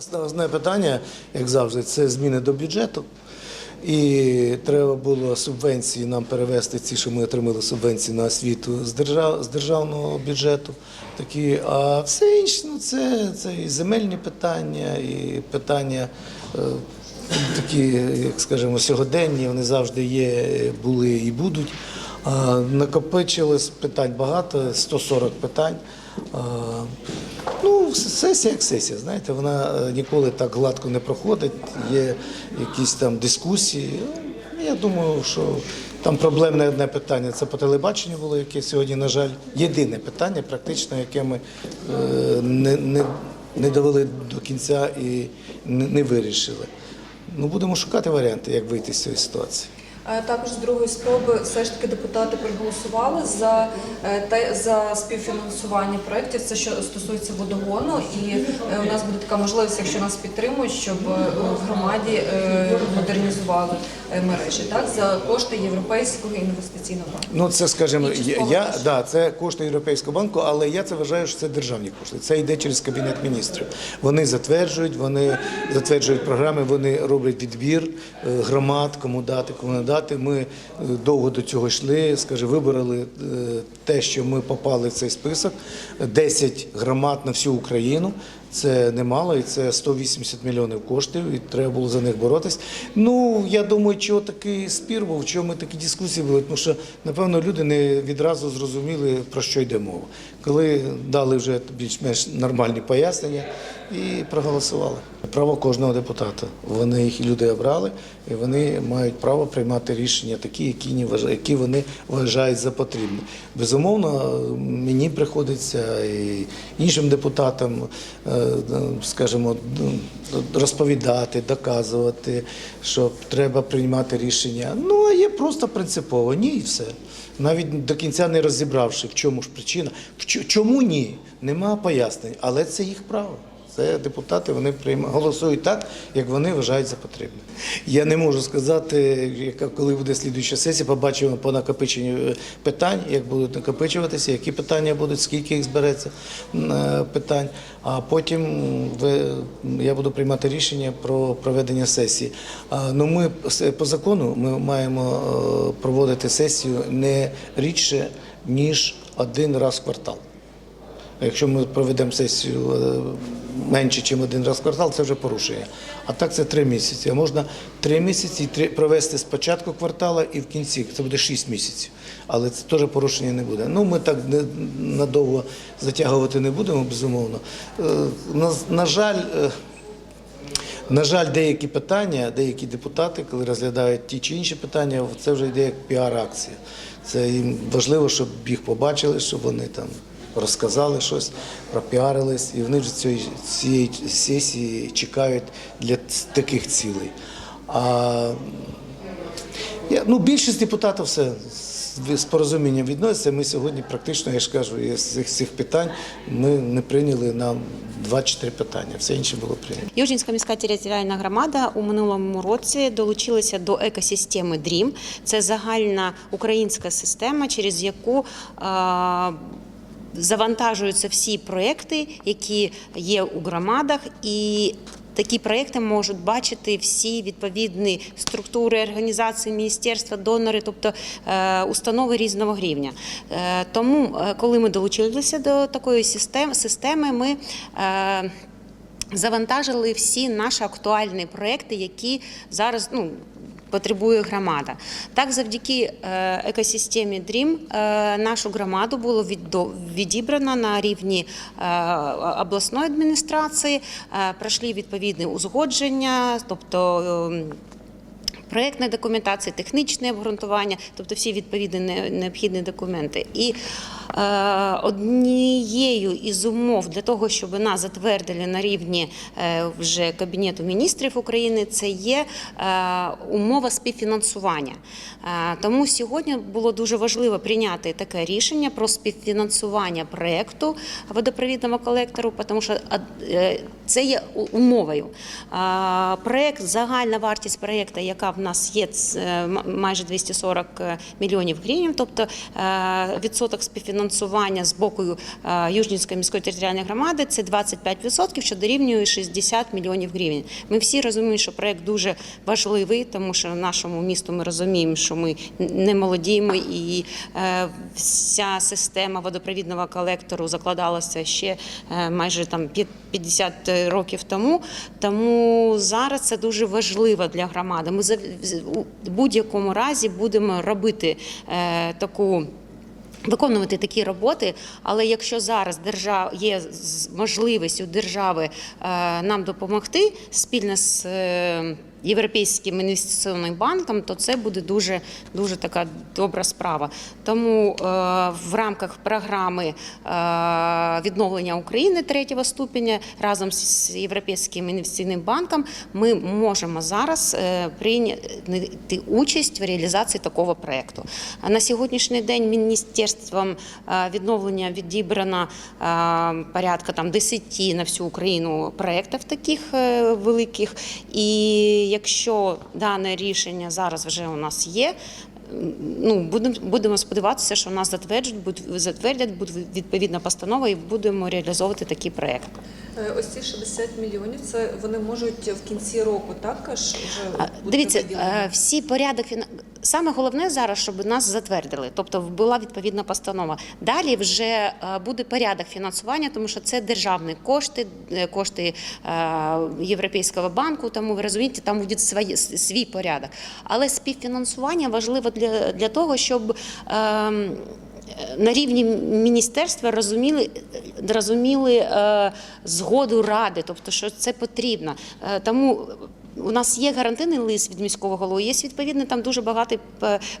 Основне питання, як завжди, це зміни до бюджету. І треба було субвенції нам перевести ці, що ми отримали субвенції на освіту з, держав, з державного бюджету. Такі, а все інше ну, це, це і земельні питання, і питання е, такі, як скажемо, сьогоденні, вони завжди є, були і будуть. А, накопичилось питань багато, 140 питань. А, Ну, сесія як сесія, знаєте, вона е, ніколи так гладко не проходить. Є якісь там дискусії. Ну, Я думаю, що там проблемне одне питання це по телебаченню було, яке сьогодні, на жаль, єдине питання, практично, яке ми е, не, не, не довели до кінця і не, вирішили. Ну, будемо шукати варіанти, як вийти з цієї ситуації. Е, Також з другої спроби все ж таки депутати проголосували за е, те за співфінансування проєктів. Це що стосується водогону, і е, у нас буде така можливість, якщо нас підтримують, щоб в громаді модернізували мережі так за кошти Європейського інвестиційного банку. Ну, це, скажімо, я, да, це кошти Європейського банку, але я це вважаю, що це державні кошти. Це йде через кабінет міністрів. Вони затверджують, вони затверджують програми, вони роблять відбір е, громад, кому дати, кому не дати. Ми е, довго до цього йшли. Скажи, вибрали е, те, що ми попали в цей список. 10 громад на всю Україну. Це немало, і це 180 мільйонів коштів, і треба було за них боротись. Ну я думаю, чого такий спір був, чому такі дискусії були, тому що напевно люди не відразу зрозуміли про що йде мова. Коли дали вже більш-менш нормальні пояснення і проголосували. Право кожного депутата. Вони їх люди обрали, і вони мають право приймати рішення такі, які не вважають, які вони вважають за потрібне. Безумовно, мені приходиться і іншим депутатам, е, скажімо, розповідати, доказувати, що треба приймати рішення. Ну а є просто принципово, ні, і все. Навіть до кінця не розібравши, в чому ж причина, чому ні, нема пояснень, але це їх право. Це депутати вони прийма- голосують так, як вони вважають за потрібне. Я не можу сказати, коли буде слідуюча сесія, побачимо по накопиченню е, питань, як будуть накопичуватися, які питання будуть, скільки їх збереться е, питань. А потім я буду приймати рішення про проведення сесії. Ну ми по закону ми маємо е, проводити сесію не рідше ніж один раз в квартал. Якщо ми проведемо сесію е, менше, ніж один раз в квартал, це вже порушення. А так це три місяці. А можна три місяці провести з початку квартала і в кінці. Це буде шість місяців. Але це теж порушення не буде. Ну ми так надовго затягувати не будемо, безумовно. Е, На, на жаль. На жаль, деякі питання, деякі депутати, коли розглядають ті чи інші питання, це вже йде як піар-акція. Це їм важливо, щоб їх побачили, щоб вони там розказали щось, пропіарились, і вони вже цієї, цієї сесії чекають для таких цілей. А ну, більшість депутатів все з- з порозумінням відноситься. Ми сьогодні практично, я ж кажу, із цих, цих питань ми не прийняли на 2-3 питання. Все інше було прийнято. Южинська міська територіальна громада у минулому році долучилася до екосистеми DREAM. Це загальна українська система, через яку е, завантажуються всі проекти, які є у громадах, і такі проекти можуть бачити всі відповідні структури організації, міністерства, донори, тобто е, установи різного рівня. Е, Тому, е, коли ми долучилися до такої системи, ми завантажили всі наші актуальні проекти, які зараз ну. Потребує громада. Так, завдяки е, екосистемі DREAM е, нашу громаду було відібрано на рівні е, обласної адміністрації, пройшли відповідне узгодження, тобто ем, проєктна документація, технічне обґрунтування, тобто всі відповідні необхідні документи. І однією із умов для того, щоб нас затвердили на рівні е, вже Кабінету міністрів України, це є е, умова співфінансування. Е, тому сьогодні було дуже важливо прийняти таке рішення про співфінансування проєкту водопровідного колектору, тому що е, це є умовою. А, Проект, загальна вартість проєкту, яка в нас є, е, майже 240 мільйонів гривень, тобто е, відсоток співфінансування співфінансування з боку е, Южнівської міської територіальної громади це 25%, що дорівнює 60 мільйонів гривень. Ми всі розуміємо, що проект дуже важливий, тому що в нашому місту ми розуміємо, що ми не молоді, і е, вся система водопровідного колектору закладалася ще е, майже там п'ят- 50 років тому. Тому зараз це дуже важливо для громади. Ми за- будь-якому разі будемо робити таку. Виконувати такі роботи, але якщо зараз держава є можливість у держави е, нам допомогти спільно з е, Європейським інвестиційним банком, то це буде дуже дуже така добра справа. Тому е, в рамках програми е, відновлення України третього ступеня разом з Європейським інвестиційним банком ми можемо зараз е, прийняти участь в реалізації такого проекту. На сьогоднішній день міністерством е, відновлення відібрано е, порядка там 10 на всю Україну проєктів таких е, великих. І якщо дане рішення зараз вже у нас є. Ну, будемо будемо сподіватися, що нас затвердять, будуть затвердять, буде відповідна постанова, і будемо реалізовувати такий проект. Е, Ось ці 60 мільйонів, це вони можуть в кінці року також вже Дивіться, виділені? е, всі порядок саме головне зараз, щоб нас затвердили, тобто була відповідна постанова. Далі вже е, буде порядок фінансування, тому що це державні кошти, е, кошти е, Європейського банку. Тому ви розумієте, там буде свої, свій порядок. Але співфінансування важливо для, для того, щоб. ем, на рівні міністерства розуміли, розуміли е, згоду ради, тобто, що це потрібно. Е, тому у нас є гарантийний лист від міського голови, є відповідно там дуже багатий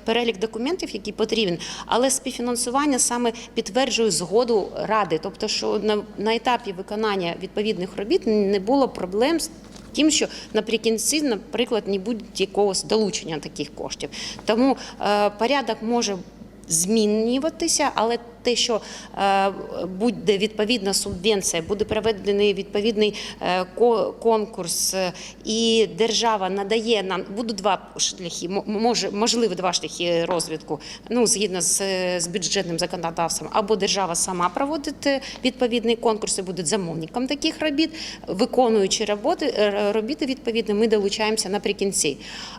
перелік документів, які потрібен. Але співфінансування саме підтверджує згоду ради, тобто, що на, на етапі виконання відповідних робіт не було проблем з Тим, що наприкінці, наприклад, не буде якогось долучення таких коштів. Тому е, порядок може змінюватися, але те, що е, буде відповідна субвенція, буде проведений відповідний е, конкурс, і держава надає нам будуть два шляхи, можливо два шляхи розвитку. Ну згідно з, з бюджетним законодавством, або держава сама проводить е, відповідний конкурс і буде замовником таких робіт, виконуючи роботи робіти відповідно, ми долучаємося наприкінці.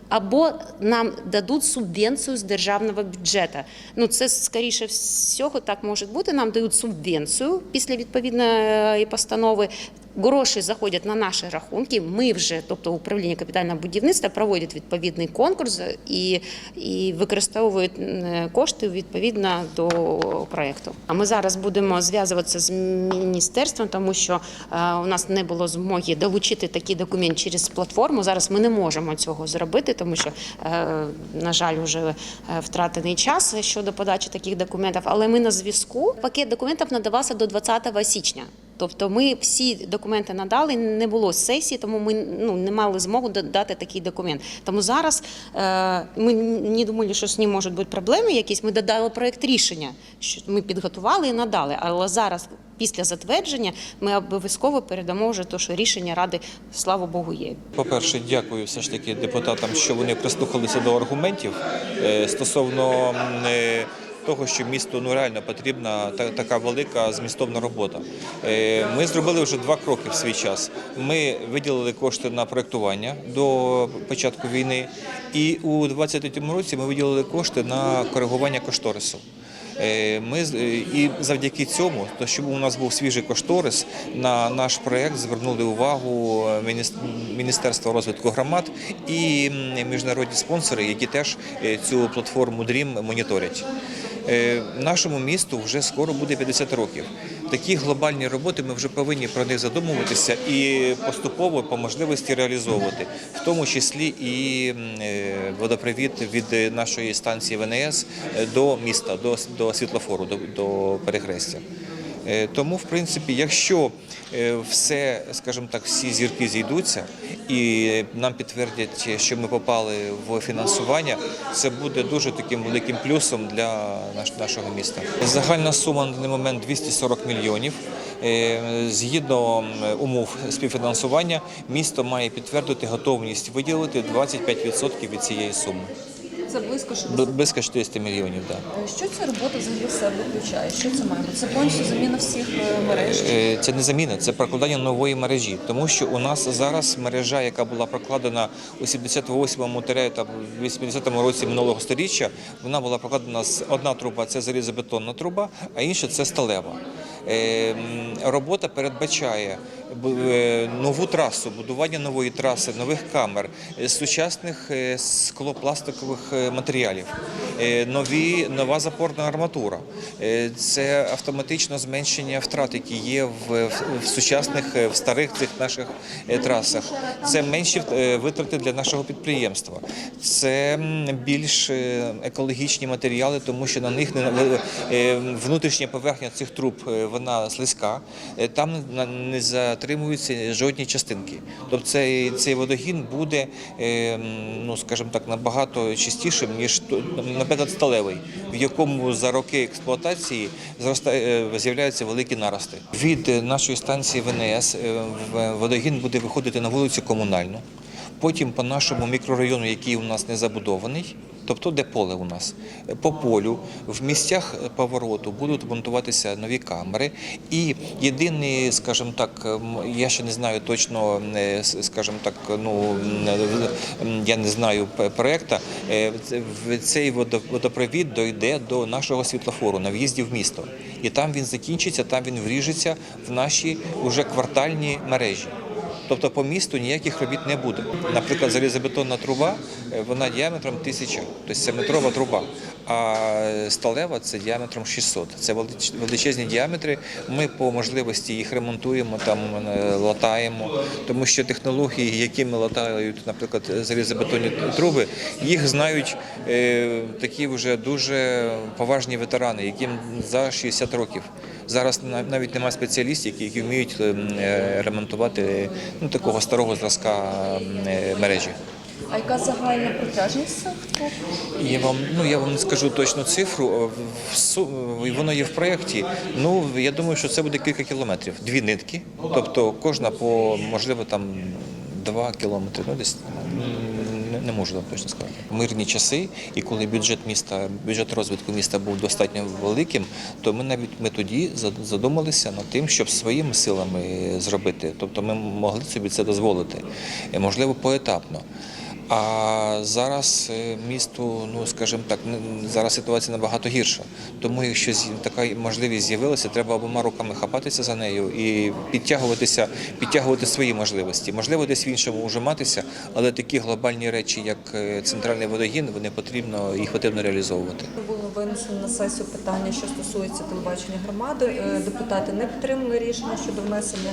Або нам дадуть субвенцію з державного бюджету. Ну це скоріше всього може бути. Нам дають субвенцію після відповідної постанови. Гроші заходять на наші рахунки. Ми вже, тобто управління капітального будівництва, проводять відповідний конкурс і, і використовують кошти відповідно до проєкту. А ми зараз будемо зв'язуватися з міністерством, тому що е, у нас не було змоги долучити такий документ через платформу. Зараз ми не можемо цього зробити, тому що, е, на жаль, вже е, втратений час щодо подачі таких документів. Але ми на зв'язку. Пакет документів надавався до 20 січня. Тобто ми всі документи надали, не було сесії, тому ми ну, не мали змогу дати такий документ. Тому зараз е, ми не думали, що з ним можуть бути проблеми якісь. Ми додали проєкт рішення, що ми підготували і надали. Але зараз, після затвердження, ми обов'язково передамо вже те, що рішення ради, слава Богу, є. По-перше, дякую все ж таки депутатам, що вони прислухалися до аргументів е, стосовно е, того, що місту ну реально потрібна та- така велика змістовна робота. Е, Ми зробили вже два кроки в свій час. Ми виділили кошти на проектування до початку війни, і у 2023 році ми виділили кошти на коригування кошторису. Е, Ми е, і завдяки цьому, то щоб у нас був свіжий кошторис, на наш проект звернули увагу Міністерство розвитку громад і міжнародні спонсори, які теж цю платформу DREAM моніторять. Е, Нашому місту вже скоро буде 50 років. Такі глобальні роботи ми вже повинні про них задумуватися і поступово по можливості реалізовувати, в тому числі і е, водопровід від нашої станції ВНС е, до міста, до, до світлофору, до, до перехрестя. Тому, в принципі, якщо все, скажімо так, всі зірки зійдуться і нам підтвердять, що ми попали в фінансування, це буде дуже таким великим плюсом для наш- нашого міста. Загальна сума на даний момент 240 мільйонів. Е, Згідно умов співфінансування, місто має підтвердити готовність виділити 25% від цієї суми. Це близько Б- 60. близько 400 мільйонів. Да. Що ця робота взагалі в себе включає? Що це має? Це повністю заміна всіх е, мереж. Е, Це не заміна, це прокладання нової мережі, тому що у нас зараз мережа, яка була прокладена у 78-му тире, та 80-му році минулого сторіччя, вона була прокладена з одна труба це залізобетонна труба, а інша це сталева. Е, Робота передбачає е, нову трасу, будування нової траси, нових камер, е, сучасних е, склопластикових е, матеріалів, е, нові, нова запорна арматура. Е, Це автоматично зменшення втрат, які є в, в, сучасних, е, в старих цих наших е, трасах. Це менші е, витрати для нашого підприємства. Це більш е, екологічні матеріали, тому що на них не е, внутрішня поверхня цих труб е, вона слизька, Е, там не- не затримуються жодні частинки. Тобто цей, цей водогін буде, е, ну скажімо так, набагато чистішим, ніж наприклад, сталевий, в якому за роки експлуатації е, з'являються великі нарости. Від нашої станції ВНС е, водогін буде виходити на вулицю комунальну. Потім по нашому мікрорайону, який у нас не забудований, тобто де поле у нас, по полю, в місцях повороту будуть монтуватися нові камери. І єдиний, скажімо так, я ще не знаю точно, е, скажімо так, ну я не знаю п- проекта. е, Цей водо- водопровід дойде до нашого світлофору на в'їзді в місто. І там він закінчиться, там він вріжеться в наші вже квартальні мережі. Тобто по місту ніяких робіт не буде. Наприклад, залізобетонна труба, е, вона діаметром тисяча, тобто це метрова труба. А сталева це діаметром 600. Це велич- величезні діаметри. Ми по можливості їх ремонтуємо, там е, латаємо, тому що технології, якими латають, наприклад, залізобетонні труби, їх знають е, такі вже дуже поважні ветерани, яким за 60 років. Зараз на- навіть немає спеціалістів, які, вміють е, ремонтувати ну, такого старого зразка е, мережі. А яка загальна протяжність? Я вам, ну я вам не скажу точну цифру. Воно є в проєкті. Ну я думаю, що це буде кілька кілометрів. Дві нитки, тобто кожна по можливо там два кілометри. Ну десь не, можу вам точно сказати. Мирні часи, і коли бюджет міста, бюджет розвитку міста був достатньо великим, то ми навіть ми тоді задумалися над тим, щоб своїми силами зробити. Тобто ми могли собі це дозволити, можливо, поетапно. А зараз е, місту, ну скажімо так, зараз ситуація набагато гірша. Тому, якщо така можливість з'явилася, треба обома руками хапатися за нею і підтягуватися, підтягувати свої можливості. Можливо, десь в іншому ужиматися, але такі глобальні речі, як е, центральний водогін, вони потрібно їх потрібно реалізовувати. Винесено на сесію питання, що стосується телебачення громади. Е, Депутати не підтримали рішення щодо внесення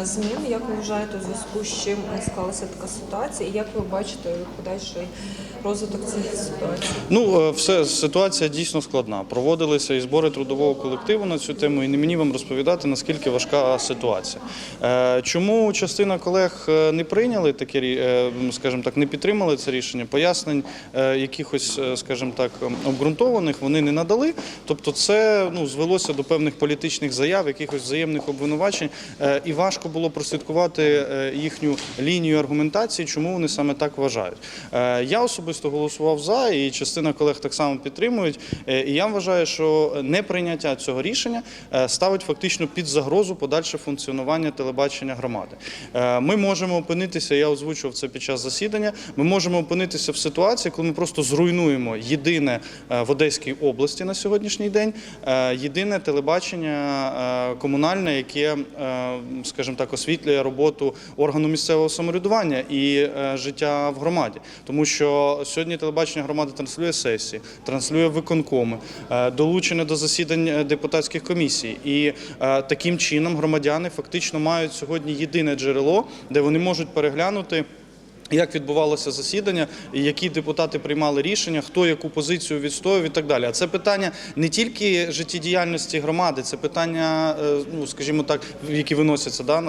е, змін. Як ви вважаєте, у зв'язку з чим склалася така ситуація? І як ви бачите подальший розвиток цієї ситуації? Ну, е, все ситуація дійсно складна. Проводилися і збори трудового колективу на цю тему, і не мені вам розповідати, наскільки важка ситуація. Е, Чому частина колег е, не прийняли таке скажімо так, не підтримали це рішення? Пояснень якихось, скажімо так, ем, обґрунтованих вони не надали. Тобто, це ну звелося до певних політичних заяв, якихось взаємних обвинувачень, і важко було прослідкувати їхню лінію аргументації, чому вони саме так вважають. Я особисто голосував за, і частина колег так само підтримують. Е, І я вважаю, що неприйняття цього рішення е, ставить фактично під загрозу подальше функціонування телебачення громади. Е, Ми можемо опинитися, я озвучував це під час засідання. Ми можемо опинитися в ситуації, коли ми просто зруйнуємо єдине в Одеській області на сьогоднішній день, єдине телебачення комунальне, яке, скажімо так, освітлює роботу органу місцевого самоврядування і життя в громаді. Тому що сьогодні телебачення громади транслює сесії, транслює виконкоми, е, долучене до засідань е, депутатських комісій. І е, таким чином громадяни фактично мають сьогодні єдине джерело, де вони можуть переглянути. Як відбувалося засідання, які депутати приймали рішення, хто яку позицію відстоював і так далі. А це питання не тільки життєдіяльності громади, це питання, е, ну скажімо так, які виносяться да,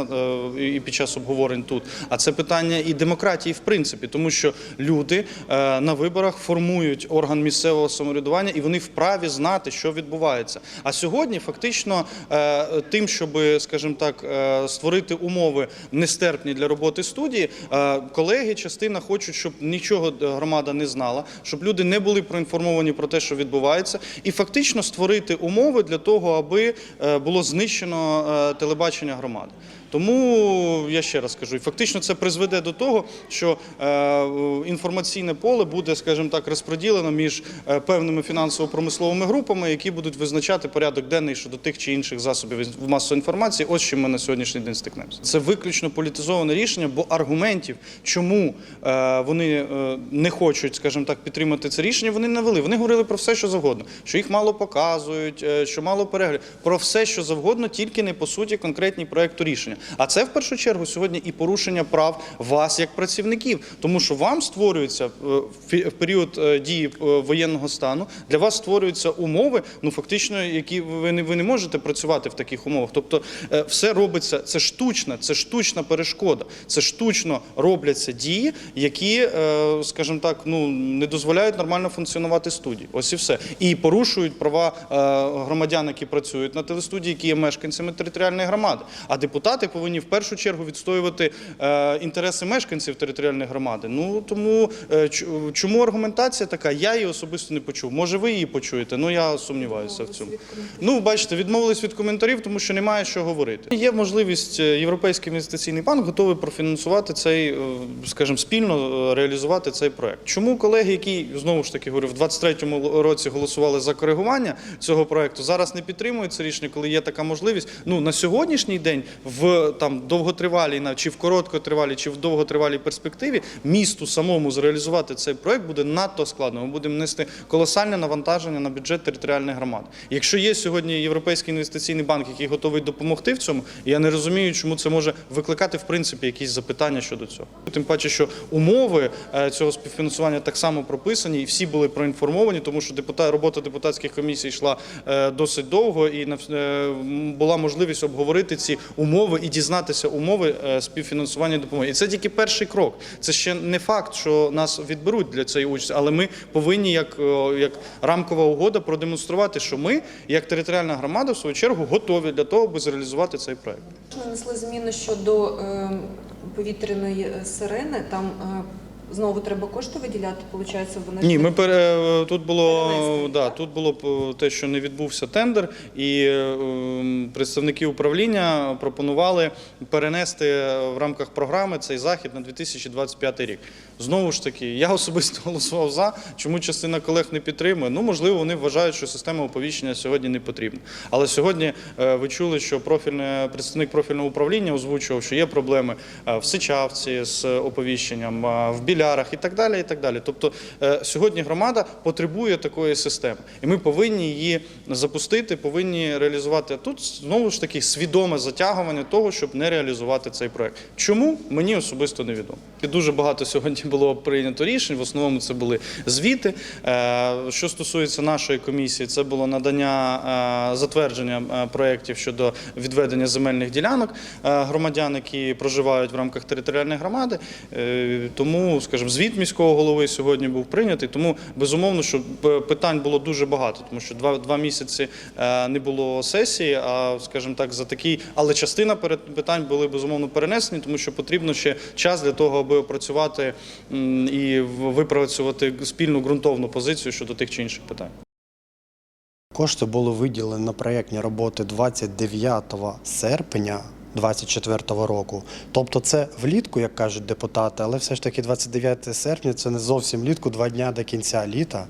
е, і під час обговорень тут. А це питання і демократії, в принципі, тому що люди е, на виборах формують орган місцевого самоврядування і вони вправі знати, що відбувається. А сьогодні фактично тим, щоб, скажімо так, створити умови нестерпні для роботи студії, колеги колеги, частина хочуть, щоб нічого громада не знала, щоб люди не були проінформовані про те, що відбувається, і фактично створити умови для того, аби е, було знищено е, телебачення громади. Тому я ще раз кажу, і фактично це призведе до того, що е, інформаційне поле буде, скажімо так, розподілено між е, певними фінансово-промисловими групами, які будуть визначати порядок денний щодо тих чи інших засобів масової інформації. Ось чим ми на сьогоднішній день стикнемося. Це виключно політизоване рішення, бо аргументів, чому е, вони не хочуть, скажімо так, підтримати це рішення, вони не вели. Вони говорили про все, що завгодно, що їх мало показують, що мало переглядів, про все, що завгодно, тільки не по суті конкретні проекту рішення. А це в першу чергу сьогодні і порушення прав вас як працівників, тому що вам створюється е, в період е, дії е, воєнного стану, для вас створюються умови, ну фактично, які ви не ви не можете працювати в таких умовах. Тобто, е, все робиться це штучна, це штучна перешкода, це штучно робляться дії, які, е, скажімо так, ну не дозволяють нормально функціонувати студії. Ось і все. І порушують права е, громадян, які працюють на телестудії, які є мешканцями територіальної громади. А депутати повинні в першу чергу відстоювати е, інтереси мешканців територіальної громади. Ну тому е, чому аргументація така? Я її особисто не почув. Може, ви її почуєте? Ну я сумніваюся в цьому. Ну, бачите, відмовились від коментарів, тому що немає що говорити. Є можливість е, Європейський інвестиційний банк готовий профінансувати цей, скажімо, спільно реалізувати цей проект. Чому колеги, які знову ж таки говорю, в 23-му році голосували за коригування цього проекту, зараз не підтримують це рішення, коли є така можливість. Ну на сьогоднішній день в там довготривалій чи в короткотривалій, чи в довготривалій перспективі місту самому зреалізувати цей проект буде надто складно. Ми будемо нести колосальне навантаження на бюджет територіальної громади. Якщо є сьогодні Європейський інвестиційний банк, який готовий допомогти в цьому, я не розумію, чому це може викликати в принципі якісь запитання щодо цього. Тим паче, що умови е, цього співфінансування так само прописані, і всі були проінформовані, тому що депутат, робота депутатських комісій йшла е, досить довго, і е, була можливість обговорити ці умови і дізнатися умови е, співфінансування допомоги. І це тільки перший крок. Це ще не факт, що нас відберуть для цієї участі, але ми повинні, як, е, як рамкова угода, продемонструвати, що ми, як територіальна громада, в свою чергу, готові для того, аби зреалізувати цей проект. Нанесли зміни щодо е, повітряної е, сирени. Там знову треба кошти виділяти, виходить, вони Ні, ми пере тут було да, тут було те, що не відбувся тендер, і е, представники управління пропонували перенести в рамках програми цей захід на 2025 рік. Знову ж таки, я особисто голосував за. Чому частина колег не підтримує? Ну можливо, вони вважають, що система оповіщення сьогодні не потрібна. Але сьогодні е, ви чули, що профільне представник профільного управління озвучував, що є проблеми е, в Сичавці з оповіщенням, е, в Білярах і так далі. І так далі. Тобто сьогодні громада потребує такої системи, і ми повинні її запустити, повинні реалізувати. Тут знову ж таки свідоме затягування того, щоб не реалізувати цей проект. Чому мені особисто невідомо. І дуже багато сьогодні було прийнято рішень. В основному це були звіти. Е, Що стосується нашої комісії, це було надання е, затвердження е, проєктів щодо відведення земельних ділянок громадян, які проживають в рамках територіальної громади. Тому, скажімо, звіт міського голови сьогодні був прийнятий. Тому безумовно, що питань було дуже багато, тому що два, два місяці не було сесії. А скажімо так, за такий, але частина перед- питань були безумовно перенесені, тому що потрібно ще час для того, аби опрацювати і випрацювати спільну ґрунтовну позицію щодо тих чи інших питань. Кошти були виділені на проєктні роботи 29 серпня 2024 року. Тобто це влітку, як кажуть депутати, але все ж таки 29 серпня це не зовсім влітку, два дня до кінця літа.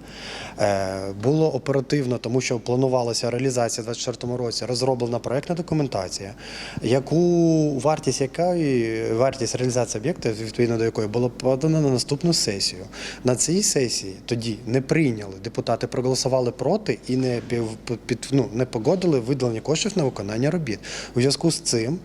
Е, було оперативно, тому що планувалася реалізація у 2024 році, розроблена проєктна документація, яку вартість якої вартість реалізації об'єкту, відповідно до якої було подано на наступну сесію. На цій сесії тоді не прийняли. Депутати проголосували проти і не під, ну, не погодили виділення коштів на виконання робіт. У зв'язку з цим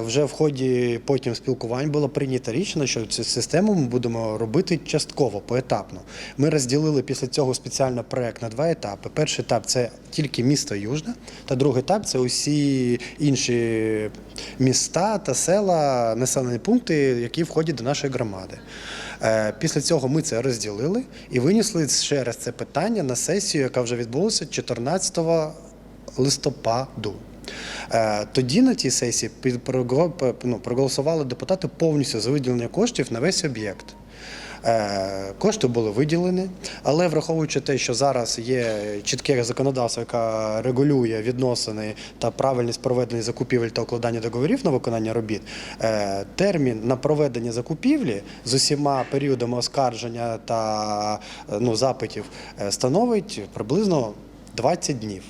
вже в ході потім спілкувань було прийнято рішення, що цю систему ми будемо робити частково, поетапно. Ми розділили після цього спеціально проект на два етапи. Перший етап це тільки місто Южне, та другий етап це усі інші міста та села, населені пункти, які входять до нашої громади. Е, Після цього ми це розділили і винесли ще раз це питання на сесію, яка вже відбулася 14 листопаду. Е, Тоді на тій сесії ну, проголосували депутати повністю за виділення коштів на весь об'єкт. Е, Кошти були виділені, але враховуючи те, що зараз є чітке законодавство, яке регулює відносини та правильність проведення закупівель та укладання договорів на виконання робіт, е, термін на проведення закупівлі з усіма періодами оскарження та ну, запитів становить приблизно 20 днів.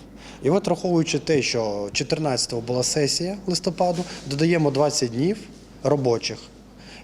І от враховуючи те, що 14-го була сесія листопаду, додаємо 20 днів робочих.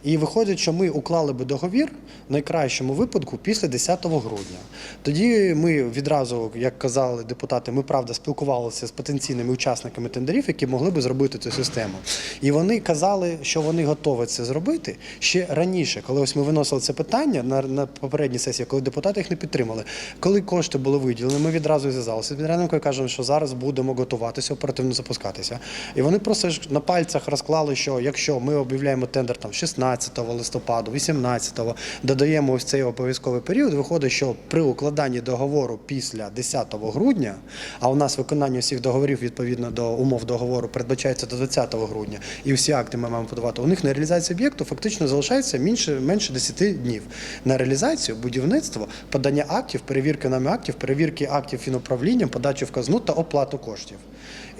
І виходить, що ми уклали би договір в найкращому випадку після 10 грудня. Тоді ми відразу, як казали депутати, ми правда спілкувалися з потенційними учасниками тендерів, які могли би зробити цю систему. І вони казали, що вони готові це зробити ще раніше, коли ось ми виносили це питання на, на попередній сесії, коли депутати їх не підтримали. Коли кошти були виділені, ми відразу зв'язалися з підрядником і кажемо, що зараз будемо готуватися оперативно запускатися. І вони просто на пальцях розклали, що якщо ми об'являємо тендер там 16 листопаду, 18 додаємо ось цей обов'язковий період, виходить, що при укладанні договору після 10 грудня, а у нас виконання всіх договорів відповідно до умов договору передбачається до 20 грудня, і всі акти ми маємо подавати. У них на реалізацію об'єкту фактично залишається менше, менше 10 днів. На реалізацію, будівництво, подання актів, перевірки нами актів, перевірки актів фінуправлінням, подачу в казну та оплату коштів.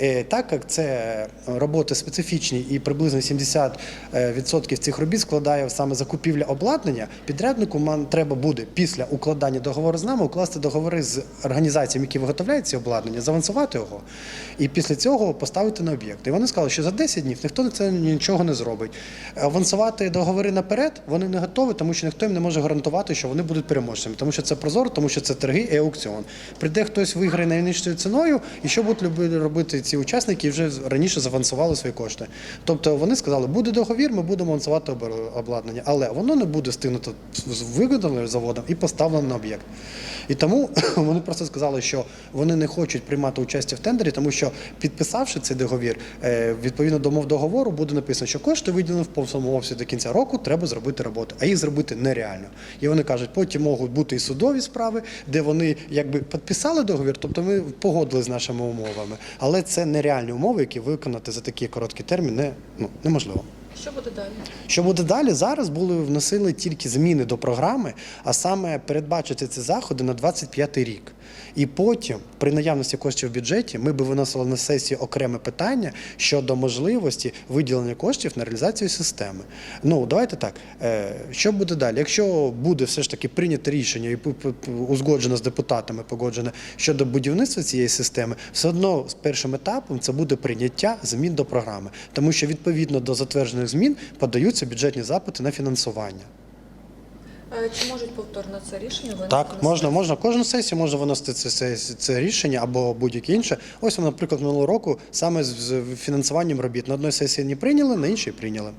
Е, Так як це роботи специфічні і приблизно 70% цих робіт складає саме закупівля обладнання, підряднику треба буде після укладання договору з нами укласти договори з організаціями, які виготовляють ці обладнання, завансувати його і після цього поставити на об'єкт. І вони сказали, що за 10 днів ніхто це нічого не зробить. Авансувати договори наперед вони не готові, тому що ніхто їм не може гарантувати, що вони будуть переможцями, тому що це прозоро, тому що це торги і аукціон. Прийде хтось виграє найнижчою ціною, і що будуть робити ці учасники, вже раніше завансували свої кошти. Тобто вони сказали, буде договір, ми будемо авансувати обладнання, але воно не буде стигнуто з виготовленим заводом і поставлено на об'єкт. І тому вони просто сказали, що вони не хочуть приймати участь в тендері, тому що підписавши цей договір, е, відповідно до мов договору буде написано, що кошти виділені в повному обсязі до кінця року, треба зробити роботу, а їх зробити нереально. І вони кажуть, потім можуть бути і судові справи, де вони якби підписали договір, тобто ми погодили з нашими умовами, але це нереальні умови, які виконати за такий короткий термін не, ну, неможливо. Що буде далі? Що буде далі? Зараз були вносили тільки зміни до програми, а саме передбачити ці заходи на 25 рік. І потім, при наявності коштів в бюджеті, ми би виносили на сесію окреме питання щодо можливості виділення коштів на реалізацію системи. Ну давайте так. е, Що буде далі? Якщо буде все ж таки прийнято рішення і узгоджено з депутатами, погоджено щодо будівництва цієї системи, все одно з першим етапом це буде прийняття змін до програми, тому що відповідно до затверджених змін подаються бюджетні запити на фінансування. Е, Чи можуть повторно це рішення винести? Так, можна, можна кожну сесію можна виносити це, це, це рішення або будь-яке інше. Ось, наприклад, минулого року саме з, з фінансуванням робіт на одній сесії не прийняли, на іншій прийняли.